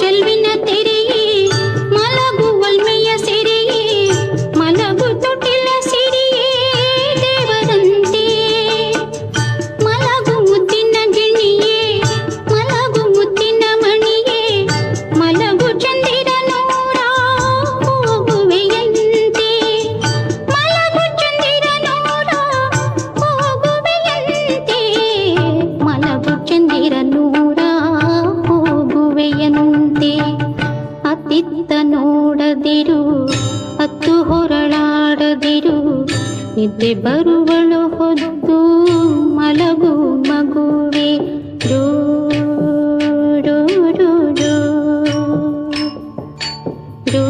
செல்வின தெரிய ಮಾತೆ ಅತ್ತಿತ್ತ ನೋಡದಿರು ಅತ್ತು ಹೊರಳಾಡದಿರು ನಿದ್ದೆ ಬರುವಳು ಹೊದ್ದು ಮಲಗು ಮಗುವೆ ಡೋ ಡೋ ಡೋ ಡೋ